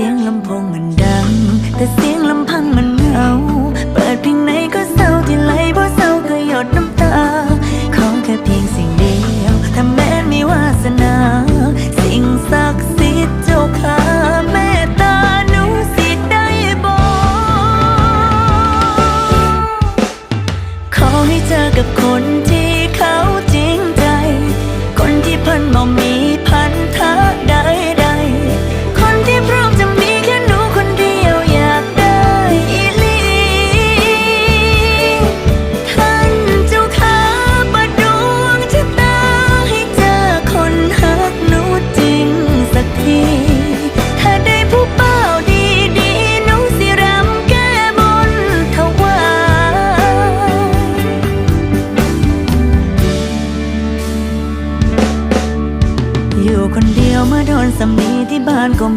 สียงลำโพงมันดัง แต่เสียงลำพังมันเหงา เปิดเพลงไหนก็เศร้าที่ไหลบ่เศร้าก็หยดน้ำตา ของแค่เพียงสิ่งเดียวถ้าแม้นมีวาสนา สิ่งศักดิ์สิทธิ์เจ้าค่ะแม่ตาหนูสิได้บอก ขอให้เจอกับคน มาโดนสามีที่บ้านก็